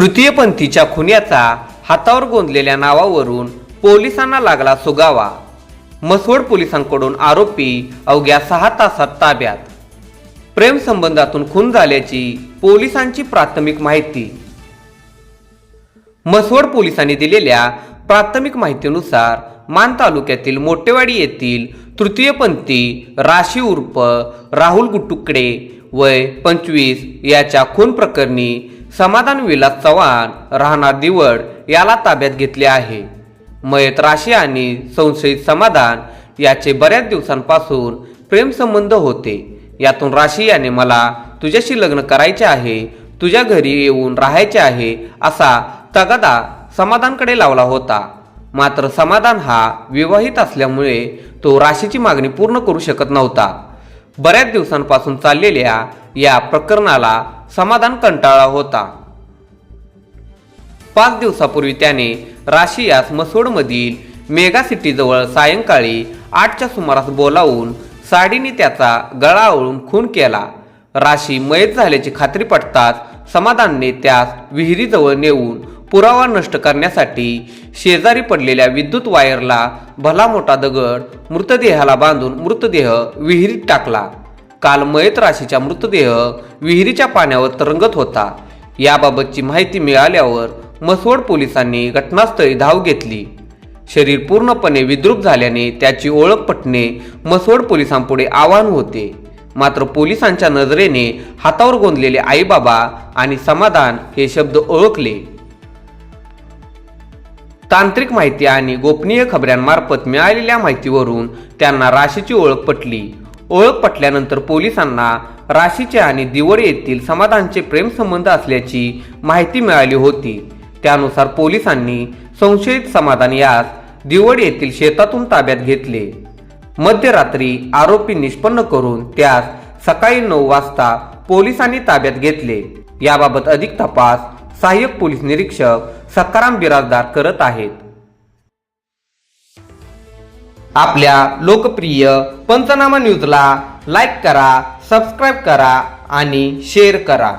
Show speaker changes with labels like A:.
A: तृतीयपंथीच्या खुन्याचा हातावर गोंदलेल्या नावावरून पोलिसांना लागला सुगावा. मसवड पोलिसांकडून आरोपी अवघ्या सहा तासात ताब्यात. प्रेम संबंधातून खून झाल्याची पोलिसांची प्राथमिक माहिती. मसवड पोलिसांनी दिलेल्या प्राथमिक माहितीनुसार मान तालुक्यातील मोठेवाडी येथील तृतीयपंथी राशी उर्फ राहुल गुटुकडे वय पंचवीस याच्या खून प्रकरणी समाधान विलास चव्हाण राहणार दिवड याला ताब्यात घेतले आहे. मयत राशी आणि संशयित समाधान याचे बऱ्याच दिवसांपासून प्रेमसंबंध होते. यातून राशी याने मला तुझ्याशी लग्न करायचे आहे तुझ्या घरी येऊन राहायचे आहे असा तगादा समाधानकडे लावला होता. मात्र समाधान हा विवाहित असल्यामुळे तो राशीची मागणी पूर्ण करू शकत नव्हता. बऱ्याच दिवसांपासून चाललेल्या या प्रकरणाला समाधान कंटाळा होता. पाच दिवसापूर्वी त्याने राशियास मसूडमधील मेगा सिटीजवळ सायंकाळी आठच्या सुमारास बोलावून साडीने त्याचा गळा आवळून खून केला. राशी मयत झाल्याची खात्री पटताच समाधानने त्यास विहिरीजवळ नेऊन पुरावा नष्ट करण्यासाठी शेजारी पडलेल्या विद्युत वायरला भला मोठा दगड मृतदेहाला बांधून मृतदेह विहिरीत टाकला. काल मयत राशीचा मृतदेह विहिरीच्या पाण्यावर तरंगत होता. याबाबतची माहिती मिळाल्यावर मसवड पोलिसांनी घटनास्थळी धाव घेतली. शरीर पूर्णपणे विद्रूप झाल्याने त्याची ओळख पटणे मसवड पोलिसांपुढे आव्हान होते. मात्र पोलिसांच्या नजरेने हातावर गोंदलेले आईबाबा आणि समाधान हे शब्द ओळखले. तांत्रिक माहिती आणि गोपनीय खबऱ्यांमार्फत मिळालेल्या माहितीवरून त्यांना राशीची ओळख पटली. ओळख पटल्यानंतर पोलिसांना राशीचे आणि दिवड येथील समाधानचे प्रेमसंबंध असल्याची माहिती मिळाली होती. त्यानुसार पोलिसांनी संशयित समाधान यास दिवड येथील शेतातून ताब्यात घेतले. मध्यरात्री आरोपी निष्पन्न करून त्यास सकाळी नऊ वाजता पोलिसांनी ताब्यात घेतले. याबाबत अधिक तपास सहाय्यक पोलीस निरीक्षक सकाराम बिराजदार करत आहेत. आपल्या लोकप्रिय पंचनामा न्यूजला लाईक करा सबस्क्राईब करा आणि शेअर करा.